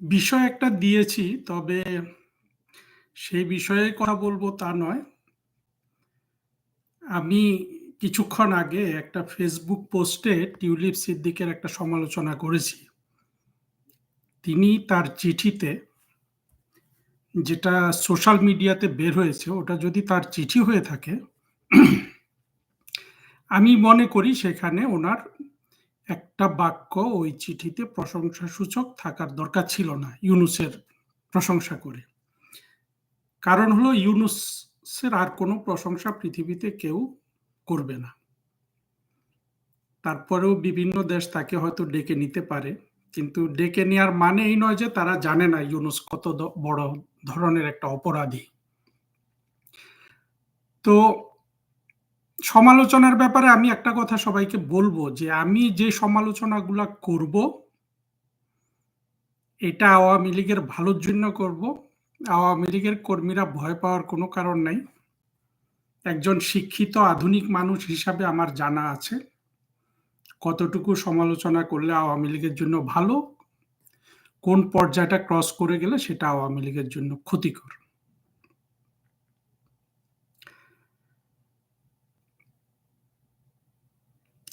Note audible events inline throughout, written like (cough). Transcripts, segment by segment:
বিষয় একটা দিয়েছি, তবে সেই বিষয়ে কথা বলব তা নয়। আমি কিছুক্ষণ আগে একটা ফেসবুক পোস্টে টিউলিপ সিদ্দিকের একটা সমালোচনা করেছি। তিনি তার চিঠিতে যেটা সোশ্যাল মিডিয়াতে বের হয়েছে, ওটা যদি তার চিঠি হয়ে থাকে, আমি মনে করি সেখানে ওনার একটা বাক্য ওই চিঠিতে প্রশংসাসূচক থাকার দরকার ছিল না ইউনুসের প্রশংসা করে। কারণ হলো ইউনুসের আর কোনো প্রশংসা পৃথিবীতে কেউ করবে না। তারপরেও বিভিন্ন দেশ তাকে হয়তো ডেকে নিতে পারে। কিন্তু ডেকে নেওয়ার মানে এই নয় যে তারা জানে না ইউনুস কত বড় ধরনের একটা অপরাধী। তো সমালোচনার ব্যাপারে আমি একটা কথা সবাইকে বলব যে আমি যে সমালোচনাগুলা করব এটা আওয়ামী লীগের ভালোর জন্য করব। আওয়ামী লীগের কর্মীরা ভয় পাওয়ার কোনো কারণ নাই। একজন শিক্ষিত আধুনিক মানুষ হিসাবে আমার জানা আছে। কতটুকু সমালোচনা করলে আওয়ামী লীগের জন্য ভালো, কোন পর্যায়টা ক্রস করে গেলে সেটা আওয়ামী লীগের জন্য ক্ষতিকর।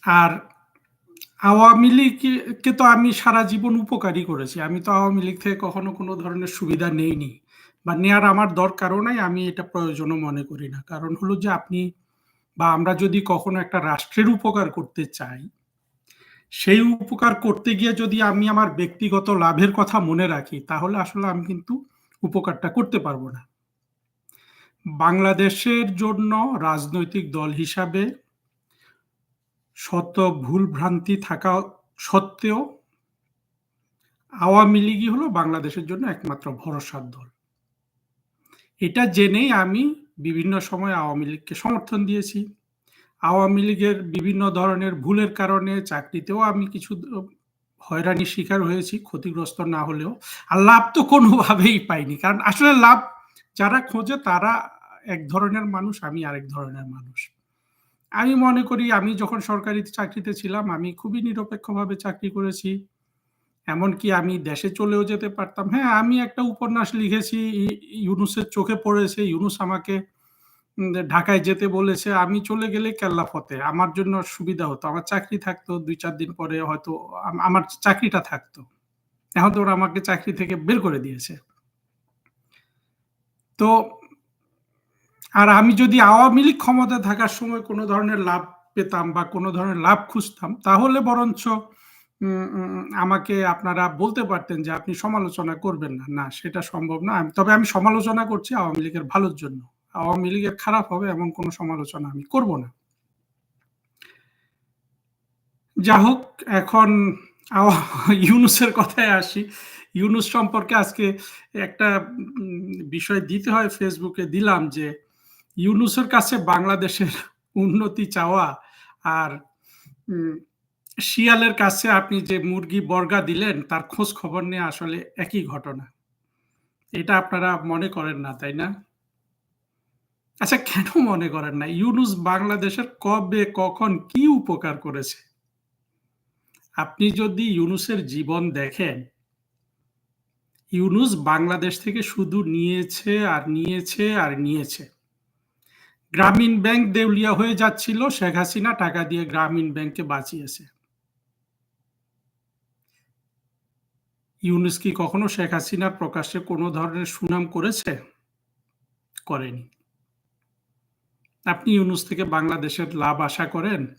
আর আওয়ামী লীগকে তো আমি সারা জীবন উপকারই করেছি। আমি তো আওয়ামী লীগ থেকে কখনো কোনো ধরনের সুবিধা নেইনি বা নেয়ার আমার দরকারও নাই। আমি এটা প্রয়োজনও মনে করি না। কারণ হলো যে আপনি বা আমরা যদি কখনো একটা রাষ্ট্রের উপকার করতে চাই, সেই উপকার করতে গিয়ে যদি আমি আমার ব্যক্তিগত লাভের কথা মনে রাখি, তাহলে আসলে আমি কিন্তু উপকারটা করতে পারব না। বাংলাদেশের জন্য রাজনৈতিক দল হিসাবে শত ভুল-ভ্রান্তি থাকা সত্ত্বেও আওয়ামী লীগই হলো বাংলাদেশের জন্য একমাত্র ভরসার দল। এটা জেনেই আমি বিভিন্ন সময় আওয়ামী লীগকে সমর্থন দিয়েছি। আওয়ামী লীগের বিভিন্ন ধরনের ভুলের কারণে চাকরিতেও আমি কিছু হয়রানির শিকার হয়েছি ক্ষতিগ্রস্ত না হলেও। আর লাভ তো কোনোভাবেই পাইনি। কারণ আসলে লাভ যারা খোঁজে তারা এক ধরনের মানুষ, আমি আরেক ধরনের মানুষ। আমি মনে করি আমি যখন সরকারি চাকরিতে ছিলাম আমি খুবই নিরপেক্ষভাবে চাকরি করেছি। এমনকি আমি দেশে চলেও যেতে পারতাম। হ্যাঁ, আমি একটা উপন্যাস লিখেছি ইউনুসের চোখে পড়েছে। ইউনুস আমাকে ঢাকায় যেতে বলেছে। আমি চলে গেলে কেল্লা ফতে। আমার জন্য সুবিধা হতো। আমার চাকরি থাকতো ২-৪ দিন পরে হয়তো আমার চাকরিটা থাকতো। এখন তো ওরা আমাকে চাকরি থেকে বের করে দিয়েছে। তো আর আমি যদি আওয়ামী লীগ ক্ষমতা থাকার সময় কোনো ধরনের লাভ পেতাম বা কোনো ধরনের লাভ খুঁজতাম, তাহলে বরঞ্চ আমাকে আপনারা বলতে পারতেন যে আপনি সমালোচনা করবেন না। না, সেটা সম্ভব না। তবে আমি সমালোচনা করছি আওয়ামী লীগের ভালোর জন্য। আওয়ামী লীগের খারাপ হবে এমন কোনো সমালোচনা আমি করব না। যা হোক, এখন ইউনুসের কথায় আসি। ইউনুস সম্পর্কে আজকে একটা বিষয় দিতে হয় ফেসবুকে দিলাম যে ইউনুসের কাছে বাংলাদেশের উন্নতি চাওয়া আর শিয়ালের কাছে আপনি যে মুরগি বর্গা দিলেন তার খোঁজ খবর নেয়া আসলে একই ঘটনা। এটা আপনারা মনে করেন না, তাই না? আচ্ছা কেন মনে করেন না? ইউনুস বাংলাদেশের কবে কখন কি উপকার করেছে? আপনি যদি ইউনুসের জীবন দেখেন ইউনুস বাংলাদেশ থেকে শুধু নিয়েছে আর নিয়েছে আর নিয়েছে। গ্রামীণ ব্যাংক দেউলিয়া হয়ে যাচ্ছিল, শেখ হাসিনা টাকা দিয়ে গ্রামীণ ব্যাংককে বাঁচিয়েছে। ইউনুস কি কখনো শেখ হাসিনার প্রকাশ্যে কোনো ধরনের সুনাম করেছে? করেনি। আপনি ইউনুস থেকে বাংলাদেশের লাভ আশা করেন?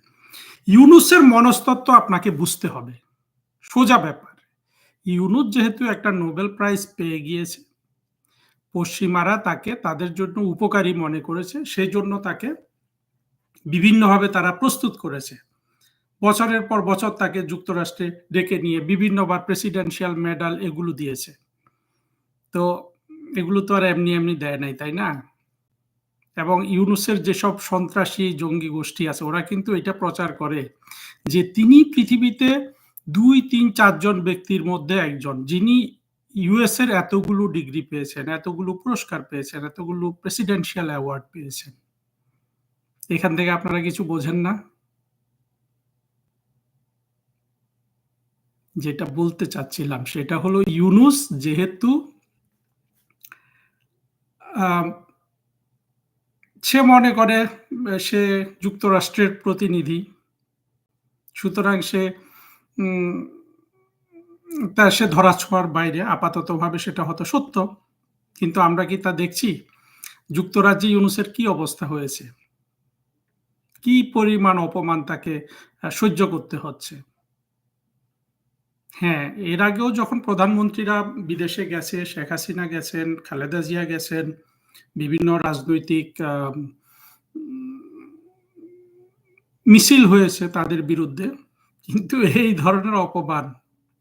ইউনুসের মনস্তত্ত্ব আপনাকে বুঝতে হবে। সোজা ব্যাপার। ইউনুস যেহেতু একটা নোবেল প্রাইজ পেয়ে গিয়েছে, পশ্চিমারা তাকে তাদের জন্য উপকারী মনে করেছে। সেজন্য তাকে বিভিন্নভাবে তারা প্রস্তুত করেছে। বছরের পর বছর তাকে যুক্তরাষ্ট্রে ডেকে নিয়ে বিভিন্নবার প্রেসিডেন্সিয়াল মেডাল এগুলো দিয়েছে। তো এগুলো তো আর এমনি, এমনি দেয় নাই, তাই না? এবং ইউনুসের যেসব সন্ত্রাসী জঙ্গি গোষ্ঠী আছে ওরা কিন্তু এটা প্রচার করে যে তিনি পৃথিবীতে দুই তিন চারজন ব্যক্তির মধ্যে একজন যিনি ইউএস এর এতগুলো ডিগ্রি পেয়েছেন, এতগুলো পুরস্কার পেয়েছেন, এতগুলো প্রেসিডেন্সিয়াল অ্যাওয়ার্ড পেয়েছেন। এখান থেকে আপনারা কিছু বোঝেন না? যেটা বলতে চাচ্ছিলাম সেটা হলো ইউনুস যেহেতু সে মনে করে সে যুক্তরাষ্ট্রের প্রতিনিধি সুতরাং সে তা সে ধরা ছোঁয়ার বাইরে, আপাততভাবে সেটা হয়তো সত্য। কিন্তু আমরা কি তা দেখছি? যুক্তরাজ্যে ইউনুসের কি অবস্থা হয়েছে? কি পরিমাণ অপমান তাকে সহ্য করতে হচ্ছে? হ্যাঁ এর আগেও যখন প্রধানমন্ত্রীরা বিদেশে গেছে, শেখ হাসিনা গেছেন, খালেদা জিয়া গেছেন, বিভিন্ন রাজনৈতিক মিছিল হয়েছে তাদের বিরুদ্ধে, কিন্তু এই ধরনের অপমান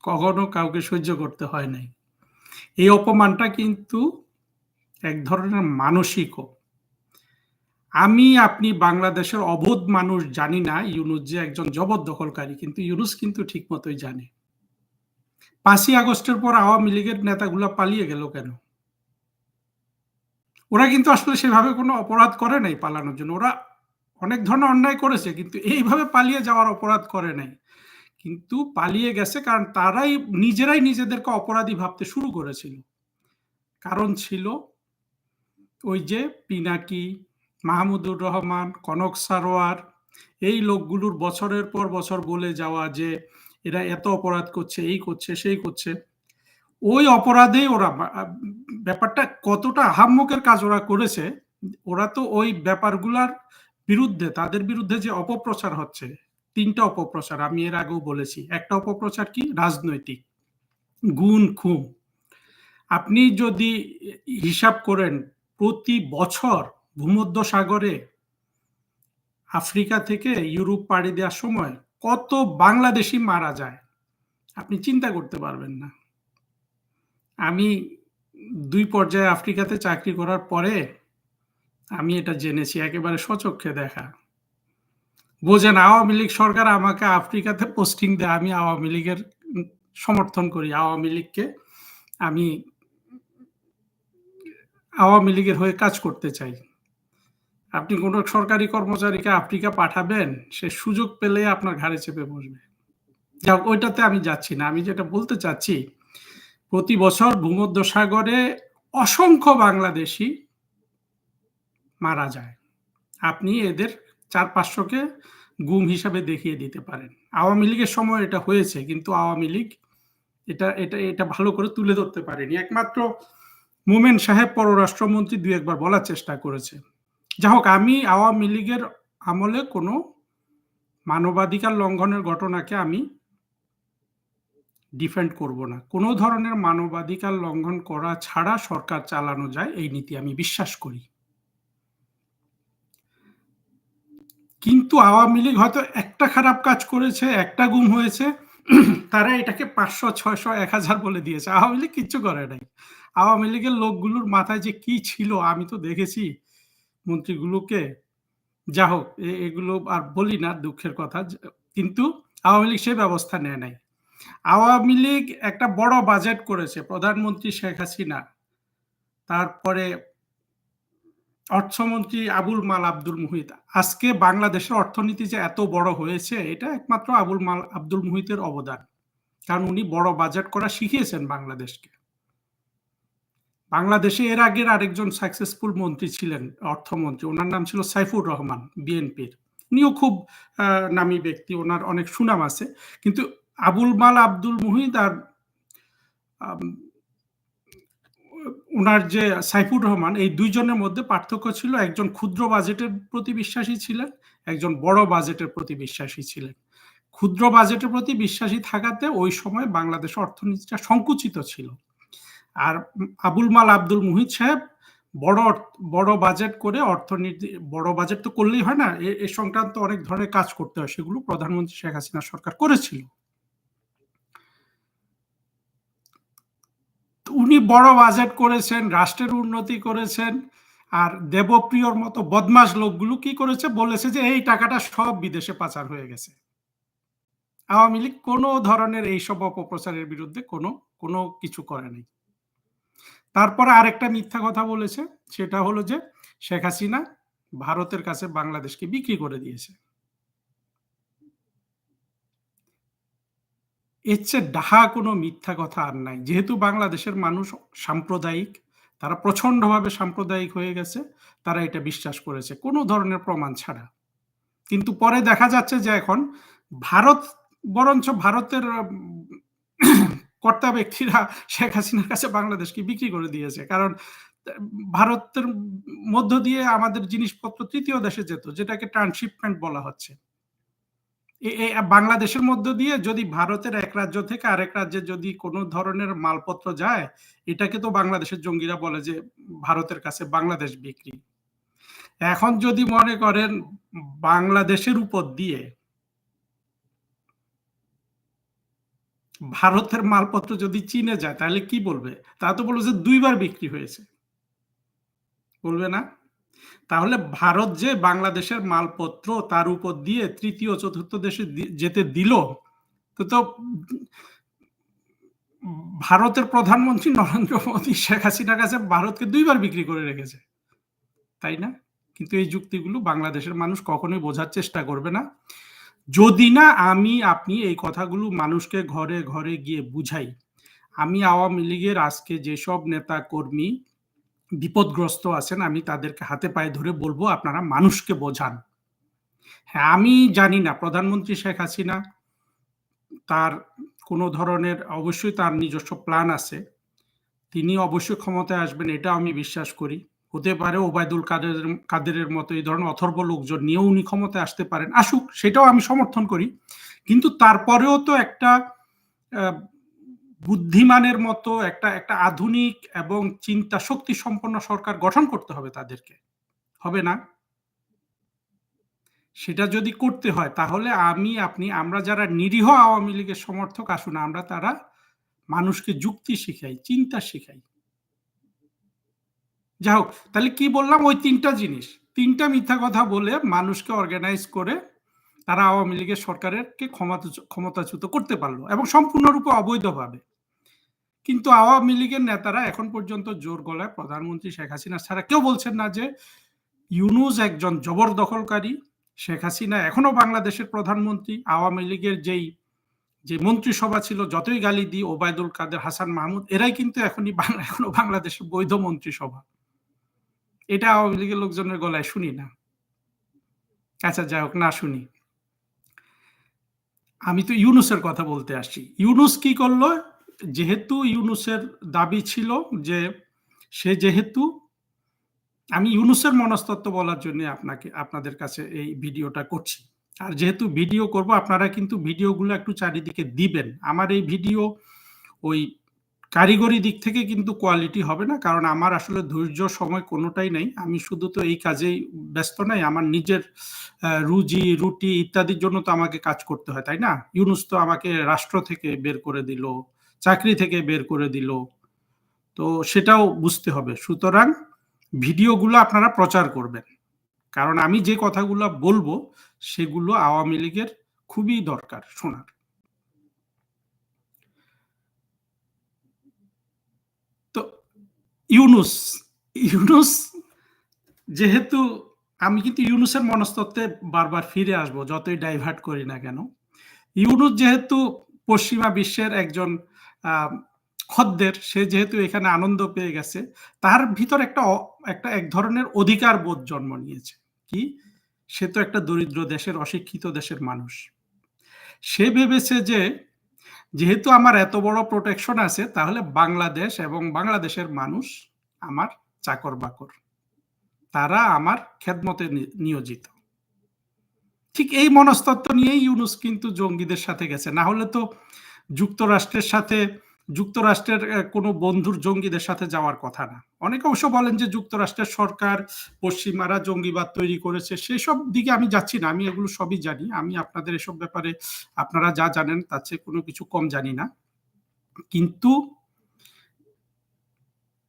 কখনো কাউকে সহ্য করতে হয় নাই। এই অপমানটা কিন্তু এক ধরনের মানসিকও। আমি, আপনি বাংলাদেশের অবোধ মানুষ জানি না, ইউনুস যে একজন জবরদখলকারী কিন্তু ইউনুস কিন্তু ঠিক মতোই জানে। পাঁচই আগস্টের পর আওয়ামী লীগের নেতাগুলা পালিয়ে গেল কেন? ওরা কিন্তু আসলে সেভাবে কোনো অপরাধ করে নাই পালানোর জন্য। ওরা অনেক ধরনের অন্যায় করেছে, কিন্তু এইভাবে পালিয়ে যাওয়ার অপরাধ করে নাই। কিন্তু পালিয়ে গেছে কারণ তারাই নিজেরাই নিজেদেরকে অপরাধী ভাবতে শুরু করেছিল। কারণ ছিল ওই যে পিনাকি, মাহমুদুর রহমান, কনক সারোয়ার, এই লোকগুলোর বছরের পর বছর বলে যাওয়া যে এরা এত অপরাধ করছে, এই করছে, সেই করছে। ওই অপরাধেই ওরা ব্যাপারটা কতটা আহাম্মকের কাজ ওরা করেছে, ওরা তো ওই ব্যাপারগুলার বিরুদ্ধে, তাদের বিরুদ্ধে যে অপপ্রচার হচ্ছে তিনটা অপপ্রচার আমি এর আগেও বলেছি। একটা অপপ্রচার কি? রাজনৈতিক। গুণ খুম আপনি যদি হিসাব করেন, প্রতি বছর ভূমধ্য সাগরে আফ্রিকা থেকে ইউরোপ পাড়ি দেওয়ার সময় কত বাংলাদেশি মারা যায়, আপনি চিন্তা করতে পারবেন না। আমি দুই পর্যায়ে আফ্রিকাতে চাকরি করার পরে আমি এটা জেনেছি, একেবারে সচক্ষে দেখা। বোঝেন আওয়ামী লীগ সরকার আমাকে আফ্রিকাতে পোস্টিং দেয়, আমি আওয়ামী লীগের সমর্থন করি। আওয়ামী লীগকে আমি আওয়ামী লীগের হয়ে কাজ করতে চাই। আপনি কোনো সরকারি কর্মচারীকে আফ্রিকা পাঠাবেন, সে সুযোগ পেলে আপনার ঘাড়ে চেপে বসবে। যাক, ওইটাতে আমি যাচ্ছি না। আমি যেটা বলতে চাচ্ছি, প্রতি বছর ভূমধ্য সাগরে অসংখ্য বাংলাদেশি মারা যায়। আপনি এদের চার পাঁচশোকে গুম হিসাবে দেখিয়ে দিতে পারেন। আওয়ামী লীগের সময় এটা হয়েছে, কিন্তু আওয়ামী লীগ এটা এটা এটা ভালো করে তুলে ধরতে পারেনি। একমাত্র মোমেন সাহেব পররাষ্ট্রমন্ত্রী দু একবার বলার চেষ্টা করেছে। যা হোক, আমি আওয়ামী লীগের আমলে কোনো মানবাধিকার লঙ্ঘনের ঘটনাকে আমি ডিফেন্ড করব না। কোনো ধরনের মানবাধিকার লঙ্ঘন করা ছাড়া সরকার চালানো যায়, এই নীতি আমি বিশ্বাস করি। কিন্তু আওয়ামী লীগ হয়তো একটা খারাপ কাজ করেছে, একটা গুম হয়েছে, তারা এটাকে পাঁচশো, ছয়শো, এক হাজার বলে দিয়েছে। আওয়ামী লীগ কিচ্ছু করে নাই। আওয়ামী লীগের লোকগুলোর মাথায় যে কি ছিল, আমি তো দেখেছি মন্ত্রীগুলোকে। যা হোক এগুলো আর বলি না, দুঃখের কথা। কিন্তু আওয়ামী লীগ সে ব্যবস্থা নেয় নাই। আওয়ামী লীগ একটা বড় বাজেট করেছে, প্রধানমন্ত্রী শেখ হাসিনা। তারপরে অর্থমন্ত্রী আবুল মাল আব্দুল মুহিত। আজকে বাংলাদেশের অর্থনীতি যে এত বড় হয়েছে, এটা একমাত্র আবুল মাল আব্দুল মুহিতের অবদান। কারণ উনি বড় বাজেট করা শিখিয়েছেন বাংলাদেশকে। বাংলাদেশে এর আগের আরেকজন সাকসেসফুল মন্ত্রী ছিলেন অর্থমন্ত্রী। ওনার নাম ছিল সাইফুর রহমান, বিএনপির। উনিও খুব নামী ব্যক্তি, ওনার অনেক সুনাম আছে। কিন্তু আবুল মাল আব্দুল মুহিত আর ওনার যে সাইফুর রহমান, এই দুইজনের মধ্যে পার্থক্য ছিল একজন ক্ষুদ্র বাজেটের প্রতি বিশ্বাসী ছিলেন, একজন বড় বাজেটের প্রতি বিশ্বাসী ছিলেন। ক্ষুদ্র বাজেটের প্রতি বিশ্বাসী থাকাতে ওই সময় বাংলাদেশ অর্থনীতিটা সংকুচিত ছিল। আর আবুল মাল আব্দুল মুহিত সাহেব বড় বড় বাজেট করে অর্থনীতি, বড় বাজেট তো করলেই হয় না এ সংক্রান্ত অনেক ধরনের কাজ করতে হয়, সেগুলো প্রধানমন্ত্রী শেখ হাসিনা সরকার করেছিল। উনি বড় বাজেট করেছেন, রাষ্ট্রের উন্নতি করেছেন, আর দেবপ্রিয়র মতো বদমাস লোকগুলো কি করেছে? বলেছে যে এই টাকাটা সব বিদেশে পাচার হয়ে গেছে। আওয়ামী লীগ কোনো ধরনের এইসব অপপ্রচারের বিরুদ্ধে কোনো কোনো কিছু করে নাই। তারপরে আরেকটা মিথ্যা কথা বলেছে, সেটা হলো যে শেখ হাসিনা ভারতের কাছে বাংলাদেশকে বিক্রি করে দিয়েছে। এর চেয়ে ডাহা কোনো মিথ্যা কথা আর নাই। যেহেতু বাংলাদেশের মানুষ সাম্প্রদায়িক, তারা প্রচন্ডভাবে সাম্প্রদায়িক হয়ে গেছে, তারা এটা বিশ্বাস করেছে, কোনো ধরনের প্রমাণ ছাড়া। কিন্তু পরে দেখা যাচ্ছে যে এখন ভারত, বরঞ্চ ভারতের কর্তা ব্যক্তিরা শেখ হাসিনার কাছে বাংলাদেশকে বিক্রি করে দিয়েছে। কারণ ভারতের মধ্য দিয়ে আমাদের জিনিসপত্র তৃতীয় দেশে যেত, যেটাকে ট্রান্সশিপমেন্ট বলা হচ্ছে। বাংলাদেশের মধ্য দিয়ে যদি ভারতের এক রাজ্য থেকে আরেক রাজ্যে যদি কোনো ধরনের মালপত্র যায়, এটাকে তো বাংলাদেশের জঙ্গিরা বলে যে ভারতের কাছে বাংলাদেশ বিক্রি। এখন যদি মনে করেন বাংলাদেশের উপর দিয়ে ভারতের মালপত্র যদি চীনে যায়, তাহলে কি বলবে? তা তো বলবে যে দুইবার বিক্রি হয়েছে। বলবে না? তাহলে ভারত যে বাংলাদেশের মালপত্র তার উপর দিয়ে তৃতীয় চতুর্থ দেশে যেতে দিল, তো তো ভারতের প্রধানমন্ত্রী নরেন্দ্র মোদী, শেখ হাসিনার কাছে ভারতকে দুইবার বিক্রি করে রেখেছে। তাই না? কিন্তু এই যুক্তিগুলো বাংলাদেশের মানুষ কখনোই বোঝার চেষ্টা করবে না। যদি না আমি, আপনি এই কথাগুলো মানুষকে ঘরে ঘরে গিয়ে বুঝাই। আমি আওয়ামী লীগের আজকে যেসব নেতা কর্মী বিপদগ্রস্ত আছেন, আমি তাদেরকে হাতে পায়ে ধরে বলব, আপনারা মানুষকে বোঝান। হ্যাঁ আমি জানি না, প্রধানমন্ত্রী শেখ হাসিনা তার কোনো ধরনের, অবশ্যই তার নিজস্ব প্ল্যান আছে। তিনি অবশ্যই ক্ষমতায় আসবেন এটা আমি বিশ্বাস করি। হতে পারে ওবায়দুল কাদের, কাদেরের মতো এই ধরনের অথর্ব লোকজন নিয়েও উনি ক্ষমতায় আসতে পারেন। আসুক, সেটাও আমি সমর্থন করি। কিন্তু তারপরেও তো একটা বুদ্ধিমানের মতো একটা একটা আধুনিক এবং চিন্তা শক্তি সম্পন্ন সরকার গঠন করতে হবে তাদেরকে। হবে না? সেটা যদি করতে হয়, তাহলে আমি, আপনি, আমরা যারা নিরীহ আওয়ামী লীগের সমর্থক, আসুন, আমরা তারা মানুষকে যুক্তি শিখাই, চিন্তা শিখাই। যাই হোক, তাহলে কি বললাম? ওই তিনটা জিনিস। তিনটা মিথ্যা কথা বলে মানুষকে অর্গানাইজ করে তারা আওয়ামী লীগের সরকারের ক্ষমতাচ্যুত করতে পারল এবং সম্পূর্ণরূপে অবৈধভাবে। কিন্তু আওয়ামী লীগের নেতারা এখন পর্যন্ত জোর গলায় প্রধানমন্ত্রী শেখ হাসিনা ছাড়া কেউ বলছেন না যে ইউনুস একজন জবরদখলকারী, শেখ হাসিনা এখনও বাংলাদেশের প্রধানমন্ত্রী। আওয়ামী লীগের যেই, যে মন্ত্রিসভা ছিল, যতই গালি দিই, ওবায়দুল কাদের, হাসান মাহমুদ, এরাই কিন্তু এখনই (laughs) এখনও বাংলাদেশের বৈধ মন্ত্রিসভা। এটা আওয়ামী লীগের লোকজনের গলায় শুনি না। আচ্ছা যাই হোক, না শুনি। আমি তো ইউনুসের কথা বলতে আসছি। ইউনুস কি করল? যেহেতু ইউনুসের দাবি ছিল যে সে যেহেতু, আমি ইউনুসের মনস্তত্ব বলার জন্য আপনাকে, আপনাদের কাছে এই ভিডিওটা করছি। আর যেহেতু ভিডিও করব, আপনারা কিন্তু ভিডিওগুলো একটু চারিদিকে দিবেন। আমার এই ভিডিও ওই কারিগরি দিক থেকে কিন্তু কোয়ালিটি হবে না, কারণ আমার আসলে ধৈর্য সময় কোনোটাই নাই। আমি শুধু তো এই কাজেই ব্যস্ত নাই, আমার নিজের রুজি, রুটি ইত্যাদির জন্য তো আমাকে কাজ করতে হয়, তাই না? ইউনুস তো আমাকে রাষ্ট্র থেকে বের করে দিল চাকরি থেকে বের করে দিল। তো সেটাও বুঝতে হবে। সুতরাং ভিডিওগুলো আপনারা প্রচার করবেন। কারণ আমি যে কথাগুলো বলব, সেগুলো আওয়ামী লীগের খুবই দরকার শোনার। তো ইউনুস ইউনুস যেহেতু আমি কিন্তু ইউনুসের মনস্তত্ত্বে বারবার ফিরে আসব, যতই ডাইভার্ট করি না কেন। ইউনুস যেহেতু পশ্চিমা বিশ্বের একজন খদ্দের, সে যেহেতু এখানে আনন্দ পেয়ে গেছে, তার ভিতর একটা একটা এক ধরনের অধিকার বোধ জন্ম নিয়েছে। কি? সে তো একটা দরিদ্র দেশের, অশিক্ষিত দেশের মানুষ। সে ভেবেছে যে, যেহেতু আমার এত বড় প্রোটেকশন আছে, তাহলে বাংলাদেশ এবং বাংলাদেশের মানুষ আমার চাকর বাকর তারা আমার খেদমতে নিয়োজিত। ঠিক এই মনস্তত্ব নিয়েই ইউনুস কিন্তু জঙ্গিদের সাথে গেছে। না হলে তো যুক্তরাষ্ট্রের সাথে, যুক্তরাষ্ট্রের কোনো বন্ধুর জঙ্গিদের সাথে যাওয়ার কথা না। অনেকে অবশ্য বলেন যে যুক্তরাষ্ট্রের সরকার, পশ্চিমারা জঙ্গিবাদ তৈরি করেছে, সেসব দিকে আমি যাচ্ছি না, আমি এগুলো সবই জানি। আমি আপনাদের এসব ব্যাপারে আপনারা যা জানেন তার চেয়ে কোনো কিছু কম জানি না। কিন্তু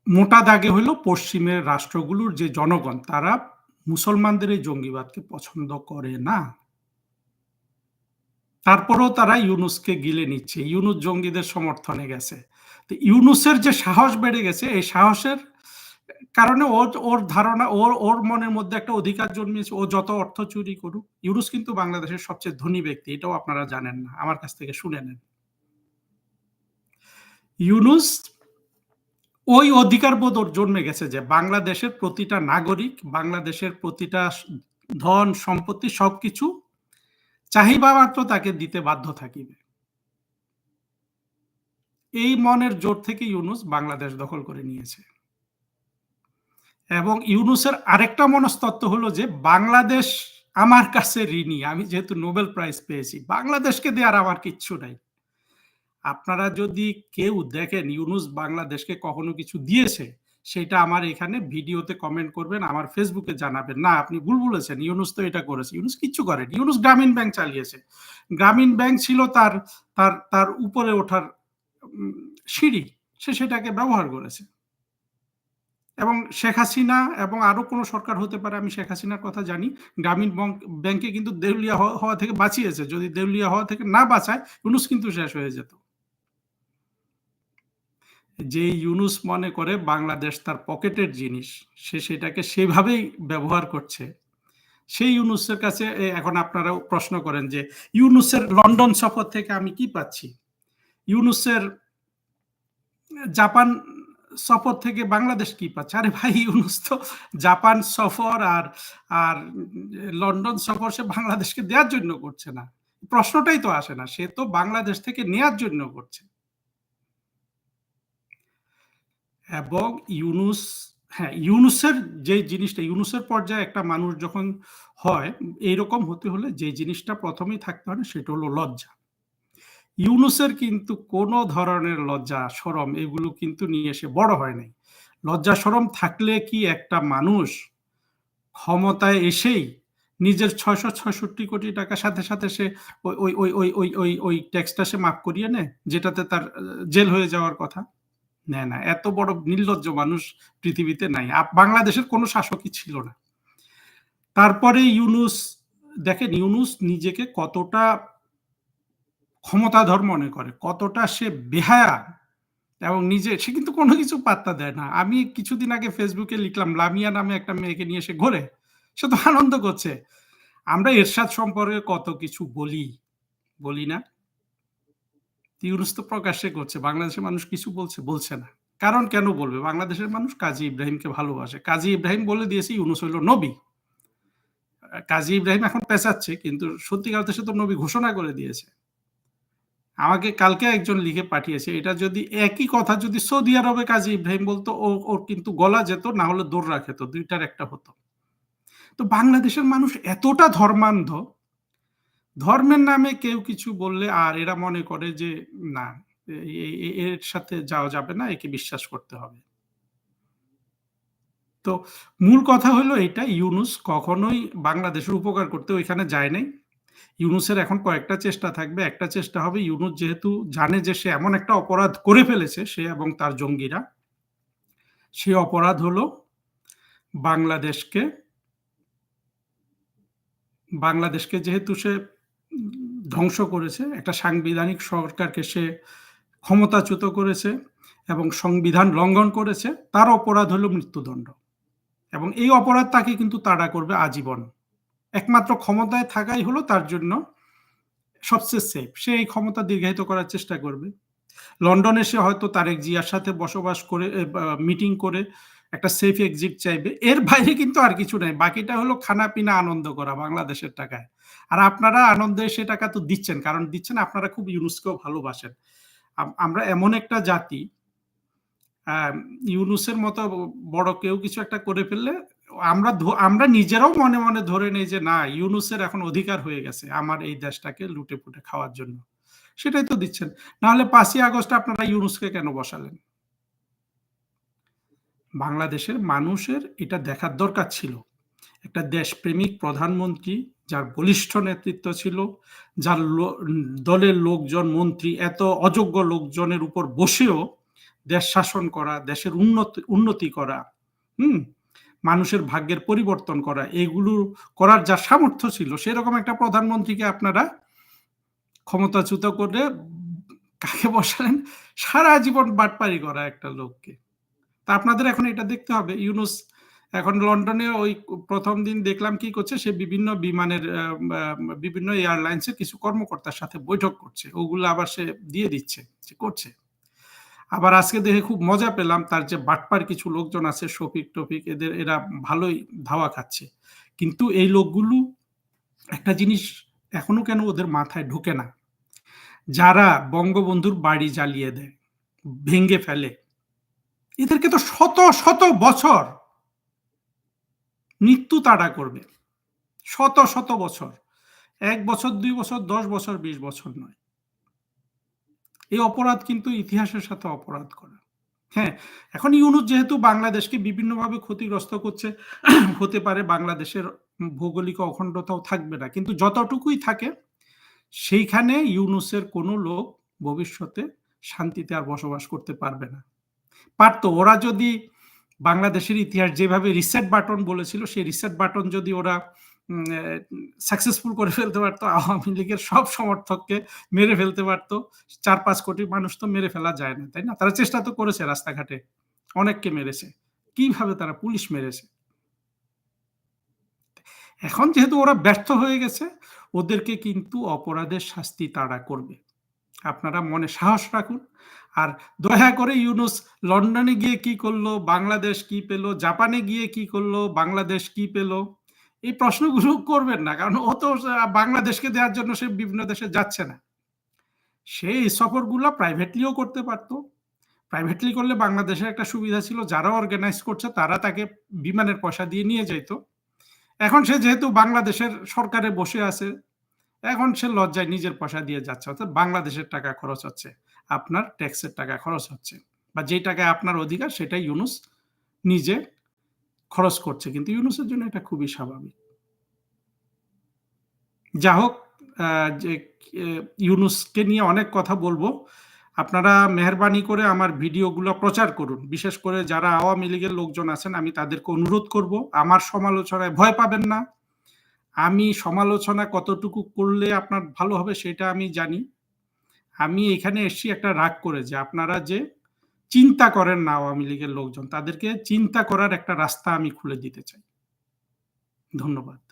মোটা দাগে হলো পশ্চিমের রাষ্ট্রগুলোর যে জনগণ, তারা মুসলমানদের এই জঙ্গিবাদকে পছন্দ করে না। তারপরেও তারা ইউনুসকে গিলে নিচ্ছে, ইউনুস জঙ্গিদের সমর্থনে গেছে। তো ইউনুসের যে সাহস বেড়ে গেছে, এই সাহসের কারণে ওর ওর ধারণা, ওর ওর মনের মধ্যে একটা অধিকার জন্মিয়েছে, ও যত অর্থ চুরি করুক, ইউনুস কিন্তু বাংলাদেশের সবচেয়ে ধনী ব্যক্তি, এটাও আপনারা জানেন না, আমার কাছ থেকে শুনে নেন। ইউনুস ওই অধিকারবোধ ওর জন্মে গেছে যে বাংলাদেশের প্রতিটা নাগরিক, বাংলাদেশের প্রতিটা ধন, সম্পত্তি সবকিছু চাহিবা মাত্র তাকে দিতে বাধ্য থাকিবে। এই মনের জোর থেকে ইউনুস বাংলাদেশ দখল করে নিয়েছে। এবং ইউনুসের আরেকটা মনস্তত্ব হলো যে, বাংলাদেশ আমার কাছে ঋণী, আমি যেহেতু নোবেল প্রাইজ পেয়েছি, বাংলাদেশকে দেওয়ার আমার কিচ্ছু নাই। আপনারা যদি কেউ দেখেন ইউনুস বাংলাদেশকে কখনো কিছু দিয়েছে সেটা আমার এখানে ভিডিওতে কমেন্ট করবেন, আমার ফেসবুকে জানাবেন। না, আপনি ভুল বলেছেন, ইউনুস তো এটা করেছে। ইউনুস কিচ্ছু করেন, ইউনুস গ্রামীণ ব্যাংক চালিয়েছে। গ্রামীণ ব্যাংক ছিল তার তার তার উপরে ওঠার সিঁড়ি। সে সেটাকে ব্যবহার করেছে। এবং শেখ হাসিনা এবং আরও কোনো সরকার হতে পারে, আমি শেখ হাসিনার কথা জানি, গ্রামীণ ব্যাংকে কিন্তু দেউলিয়া হওয়া থেকে বাঁচিয়েছে। যদি দেউলিয়া হওয়া থেকে না বাঁচায়, ইউনুস কিন্তু শেষ হয়ে যেত। যে ইউনুস মনে করে বাংলাদেশ তার পকেটের জিনিস, সে সেটাকে সেভাবেই ব্যবহার করছে। সেই ইউনুসের কাছে এখন আপনারা প্রশ্ন করেন যে, ইউনুসের লন্ডন সফর থেকে আমি কি পাচ্ছি? ইউনুসের জাপান সফর থেকে বাংলাদেশ কি পাচ্ছে? আরে ভাই, ইউনুস তো জাপান সফর আর আর লন্ডন সফর সে বাংলাদেশকে দেওয়ার জন্য করছে না। প্রশ্নটাই তো আসে না, সে তো বাংলাদেশ থেকে নেয়ার জন্য করছে। এবং ইউনুস হ্যাঁ ইউনুসের যে জিনিসটা, ইউনুসের পর্যায়ে একটা মানুষ যখন হয়, এইরকম হতে হলে যে জিনিসটা প্রথমেই থাকতে হয় সেটা হলো লজ্জা। ইউনুসের কিন্তু কোনো ধরনের লজ্জা, সরম এগুলো কিন্তু নিয়ে এসে বড় হয় নাই। লজ্জা, সরম থাকলে কি একটা মানুষ ক্ষমতায় এসেই নিজের ছয়শো ছয়ষট্টি কোটি টাকার সাথে সাথে সে ওই ওই ওই ওই ওই ওই ট্যাক্সটা সে মাফ করিয়ে নেয়, যেটাতে তার জেল হয়ে যাওয়ার কথা? নেয় না, এত বড় নির্লজ্জ মানুষ পৃথিবীতে নাই। বাংলাদেশের কোনো শাসকই ছিল না। তারপরে ইউনুস, দেখেন ইউনুস নিজেকে কতটা ক্ষমতাধর মনে করে, কতটা সে বেহায়া এবং নিজে, সে কিন্তু কোনো কিছু পাত্তা দেয় না। আমি কিছুদিন আগে ফেসবুকে লিখলাম, লামিয়া নামে একটা মেয়েকে নিয়ে সে ঘোরে, সে তো আনন্দ করছে। আমরা এরশাদ সম্পর্কে কত কিছু বলি বলি না? ইউনুস তো প্রকাশ্যে করছে, বাংলাদেশের মানুষ কিছু বলছে বলছে না। কারণ কেন বলবে? বাংলাদেশের মানুষ কাজী ইব্রাহিমকে ভালোবাসে। কাজী ইব্রাহিম বলে দিয়েছে ইউনুস হইল নবী। কাজী ইব্রাহিম এখন পেঁচাচ্ছে, কিন্তু সত্যিকার দেশে তো নবী ঘোষণা করে দিয়েছে। আমাকে কালকে একজন লিখে পাঠিয়েছে, এটা যদি একই কথা যদি সৌদি আরবে কাজী ইব্রাহিম বলতো, ও, ওর কিন্তু গলা যেত, না হলে দৌড় রাখে তো দুইটার একটা হতো। তো বাংলাদেশের মানুষ এতটা ধর্মান্ধ ধর্মের নামে কেউ কিছু বললে আর এরা মনে করে যে, না এর সাথে যাওয়া যাবে না, একে বিশ্বাস করতে হবে। তো মূল কথা হলো এটা ইউনুস কখনোই বাংলাদেশের উপকার করতে ওইখানে যায় নাই। ইউনুসের এখন কয়েকটা চেষ্টা থাকবে। একটা চেষ্টা হবে, ইউনুস যেহেতু জানে যে সে এমন একটা অপরাধ করে ফেলেছে, সে এবং তার জঙ্গিরা, সে অপরাধ হলো বাংলাদেশকে বাংলাদেশকে যেহেতু সে ধ্বংস করেছে। একটা সাংবিধানিক সরকারকে সে ক্ষমতাচ্যুত করেছে এবং সংবিধান লঙ্ঘন করেছে। তার অপরাধ হলো মৃত্যুদণ্ড। এবং এই অপরাধ তাকে কিন্তু তাড়া করবে আজীবন। একমাত্র ক্ষমতায় থাকাই হলো তার জন্য সবচেয়ে সেফ সে এই ক্ষমতা দীর্ঘায়িত করার চেষ্টা করবে। লন্ডনে সে হয়তো তারেক জিয়ার সাথে বসবাস করে মিটিং করে একটা সেফ এক্সিট চাইবে। এর বাইরে কিন্তু আর কিছু নাই। বাকিটা হলো খানা পিনা আনন্দ করা বাংলাদেশের টাকায়। আর আপনারা আনন্দে সে টাকা তো দিচ্ছেন, কারণ দিচ্ছেন আপনারা খুব ইউনুসকেও ভালোবাসেন। আমরা এমন একটা জাতি ইউনুসের মতো বড় কেউ কিছু একটা করে ফেললে আমরা আমরা নিজেরাও মনে মনে ধরে নেই যে, না, ইউনুসের এখন অধিকার হয়ে গেছে আমার এই দেশটাকে লুটে পুটে খাওয়ার জন্য। সেটাই তো দিচ্ছেন। নাহলে পাঁচই আগস্ট আপনারা ইউনুসকে কেন বসালেন? বাংলাদেশের মানুষের এটা দেখার দরকার ছিল। একটা দেশপ্রেমিক প্রধানমন্ত্রী যার বলিষ্ঠ নেতৃত্ব ছিল, যার দলের লোকজন, মন্ত্রী, এত অযোগ্য লোকজনের উপর বসেও দেশ শাসন করা, দেশের উন্নতি উন্নতি করা, হুম? মানুষের ভাগ্যের পরিবর্তন করা, এগুলো করার যা সামর্থ্য ছিল, সেরকম একটা প্রধানমন্ত্রীকে আপনারা ক্ষমতাচ্যুত করে কাকে বসালেন? সারা জীবন বাটপারি করা একটা লোককে। তা আপনাদের এখন এটা দেখতে হবে। ইউনুস এখন লন্ডনে ওই প্রথম দিন দেখলাম কি করছে, সে বিভিন্ন বিমানের বিভিন্ন এয়ারলাইন্সের কিছু কর্মকর্তার সাথে বৈঠক করছে। ওগুলো আবার সে দিয়ে দিচ্ছে, সে করছে। আবার আজকে দেখে খুব মজা পেলাম তার যে বাটপার কিছু লোকজন আছে, শফিক, টফিক, এদের, এরা ভালোই ধাওয়া খাচ্ছে। কিন্তু এই লোকগুলো একটা জিনিস এখনও কেন ওদের মাথায় ঢুকে না? যারা বঙ্গবন্ধুর বাড়ি জ্বালিয়ে দেয় ভেঙ্গে ফেলে, এদেরকে তো শত শত বছর মৃত্যু তাড়া করবে। শত শত বছর। এক বছর, দুই বছর, দশ বছর, বিশ বছর নয়। এই অপরাধ কিন্তু ইতিহাসের সাথে অপরাধ করা। হ্যাঁ এখন ইউনুস যেহেতু বাংলাদেশকে বিভিন্নভাবে ক্ষতিগ্রস্ত করছে, হতে পারে বাংলাদেশের ভৌগোলিক অখণ্ডতাও থাকবে না। কিন্তু যতটুকুই থাকে, সেইখানে ইউনুসের কোনো লোক ভবিষ্যতে শান্তিতে আর বসবাস করতে পারবে না। পারতো, ওরা যদি বাংলাদেশের ইতিহাস যেভাবে রিসেট বাটন বলেছিল, সেই রিসেট বাটন যদি ওরা সাকসেসফুল করে ফেলতে পারতো, আওয়ামী লীগের সব সমর্থককে মেরে ফেলতে পারতো। চার পাঁচ কোটি মানুষ তো মেরে ফেলা যায় না, তাই না? তারা চেষ্টা তো করেছে রাস্তাঘাটে, অনেককে মেরেছে। কীভাবে তারা পুলিশ মেরেছে? এখন যেহেতু ওরা ব্যর্থ হয়ে গেছে, ওদেরকে কিন্তু অপরাধের শাস্তি তারা করবে। আপনারা মনে সাহস রাখুন আর দয়া করে ইউনুস, লন্ডনে গিয়ে কি করল? বাংলাদেশ কি পেল? জাপানে গিয়ে কি করল? বাংলাদেশ কি পেল? এই প্রশ্নগুলো করবেন না, কারণ ও তো বাংলাদেশকে দেওয়ার জন্য সে বিভিন্ন দেশে যাচ্ছে না। সেই সফরগুলো প্রাইভেটলিও করতে পারতো। প্রাইভেটলি করলে বাংলাদেশের একটা সুবিধা ছিল, যারা অর্গানাইজ করছে তারা তাকে বিমানের পয়সা দিয়ে নিয়ে যেত এখন সে যেহেতু বাংলাদেশের সরকারে বসে আছে, এখন সে লজ্জায় নিজের পয়সা দিয়ে যাচ্ছে, অর্থাৎ বাংলাদেশের টাকা খরচ হচ্ছে। আপনার ট্যাক্সের টাকা খরচ হচ্ছে বা যেই টাকায় আপনার অধিকার সেটাই ইউনুস নিজে খরচ করছে। কিন্তু ইউনুসের জন্য এটা খুবই স্বাভাবিক। যা হোক যে ইউনুসকে নিয়ে অনেক কথা বলব। আপনারা মেহরবানি করে আমার ভিডিওগুলো প্রচার করুন। বিশেষ করে যারা আওয়ামী লীগের লোকজন আছেন, আমি তাদেরকে অনুরোধ করব, আমার সমালোচনায় ভয় পাবেন না। আমি সমালোচনা কতটুকু করলে আপনার ভালো হবে সেটা আমি জানি। আমি এখানে এসছি একটা রাগ করে যে আপনারা যে চিন্তা করেন না আওয়ামী লীগের লোকজন, তাদেরকে চিন্তা করার একটা রাস্তা আমি খুলে দিতে চাই। ধন্যবাদ।